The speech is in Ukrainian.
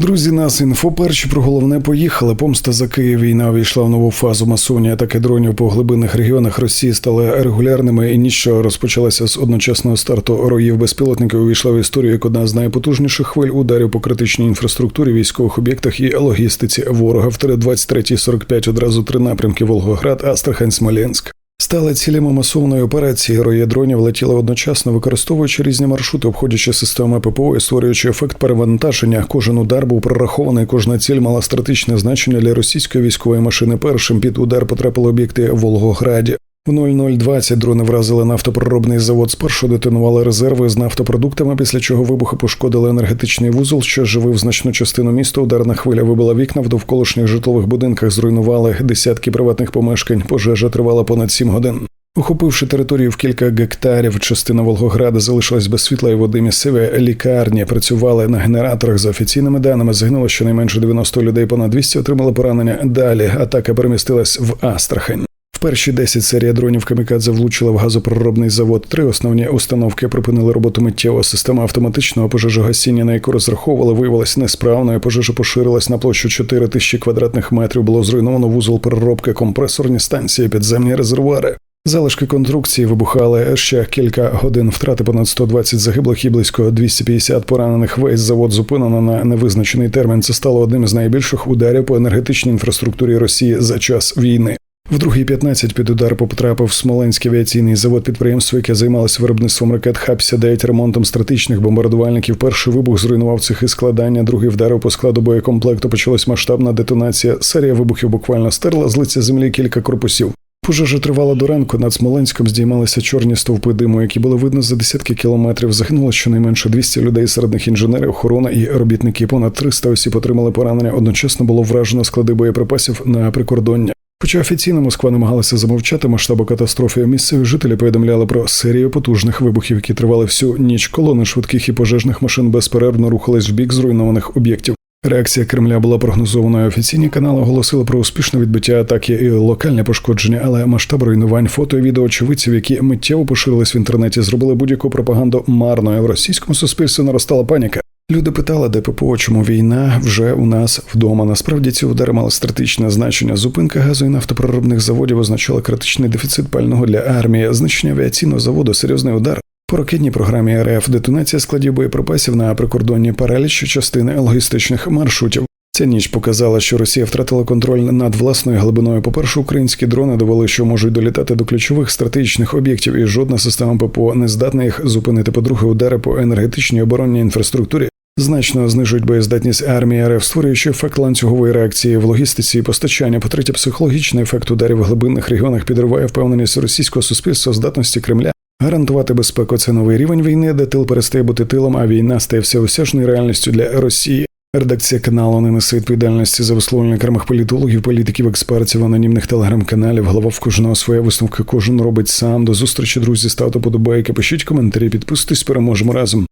Друзі, нас інфо перші про головне поїхали. Помста за Київ. Війна увійшла в нову фазу масовні атаки дронів по глибинних регіонах Росії стали регулярними, і ніч, що розпочалася з одночасного старту роїв безпілотників, увійшла в історію як одна з найпотужніших хвиль ударів по критичній інфраструктурі, військових об'єктах і логістиці ворога. В 23.45 одразу три напрямки Волгоград, Астрахань, Смоленськ. Стали цілями масовної операції. Герої дронів летіли одночасно, використовуючи різні маршрути, обходячи системи ППО і створюючи ефект перевантаження. Кожен удар був прорахований, кожна ціль мала стратегічне значення для російської військової машини. Першим під удар потрапили об'єкти в Волгограді. В 0020 дрони вразили нафтопроробний завод. Спершу детонували резерви з нафтопродуктами, після чого вибухи пошкодили енергетичний вузол, що живив значну частину міста. Ударна хвиля вибила вікна в довколишніх житлових будинках, зруйнували десятки приватних помешкань. Пожежа тривала понад 7 годин. Охопивши територію в кілька гектарів, частина Волгограда залишилась без світла і води. Місцеві лікарні працювали на генераторах. За офіційними даними загинуло щонайменше 90 людей, понад 200 отримали поранення. Далі атака перемістилась в Астрахань. Перші 10 серія дронів Камікадзе влучила в газопроробний завод. Три основні установки припинили роботу миттєво. Система автоматичного пожежогасіння, на яку розраховували, виявилася несправною. Пожежа поширилась на площу 4 тисячі квадратних метрів. Було зруйновано вузол переробки, компресорні станції, підземні резервуари. Залишки конструкції вибухали ще кілька годин. Втрати понад 120 загиблих і близько 250 поранених. Весь завод зупинено на невизначений термін. Це стало одним з найбільших ударів по енергетичній інфраструктурі Росії за час війни. В другій 15 під удар потрапив Смоленський авіаційний завод підприємство, яке займалося виробництвом ракет Х-59, ремонтом стратегічних бомбардувальників. Перший вибух зруйнував цехи складання, другий вдарив по складу боєкомплекту. Почалась масштабна детонація. Серія вибухів буквально стерла з лиця землі кілька корпусів. Пожежа тривала до ранку. Над Смоленськом здіймалися чорні стовпи диму, які було видно за десятки кілометрів. Загинуло щонайменше 200 людей, серед них інженери, охорона і робітники. Понад 300 осіб отримали поранення. Одночасно було вражено склади боєприпасів на прикордоння. Хоча офіційно Москва намагалася замовчати масштабу катастрофи, місцеві жителі повідомляли про серію потужних вибухів, які тривали всю ніч. Колони швидких і пожежних машин безперервно рухались в бік зруйнованих об'єктів. Реакція Кремля була прогнозованою. Офіційні канали оголосили про успішне відбиття атаки і локальне пошкодження, але масштаб руйнувань, фото і відео очевидців, які миттєво поширились в інтернеті, зробили будь-яку пропаганду марною. В російському суспільстві наростала паніка. Люди питали, де ППО, чому війна вже у нас вдома. Насправді ці удари мали стратегічне значення. Зупинка газу і нафтопроробних заводів означала критичний дефіцит пального для армії, знищення авіаційного заводу, серйозний удар. По ракетній програмі РФ детонація складів боєприпасів на прикордонні параліч частини логістичних маршрутів. Ця ніч показала, що Росія втратила контроль над власною глибиною. По перше, українські дрони довели, що можуть долітати до ключових стратегічних об'єктів, і жодна система ППО не здатна їх зупинити. По-друге, удари по енергетичній оборонній інфраструктурі значно знижують боєздатність армії РФ, створюючи ефект ланцюгової реакції в логістиці і постачання. По третє, психологічний ефект ударів в глибинних регіонах підриває впевненість російського суспільства здатності Кремля. Гарантувати безпеку це новий рівень війни, де тил перестає бути тилом, а війна стає всеосяжною реальністю для Росії. Редакція каналу не несе відповідальності за висловлення окремих політологів, політиків, експертів, анонімних телеграм-каналів. Голова в кожного своя висновка. Кожен робить сам. До зустрічі, друзі. Ставте подобайки, пишіть коментарі, підписуйтесь, переможемо разом.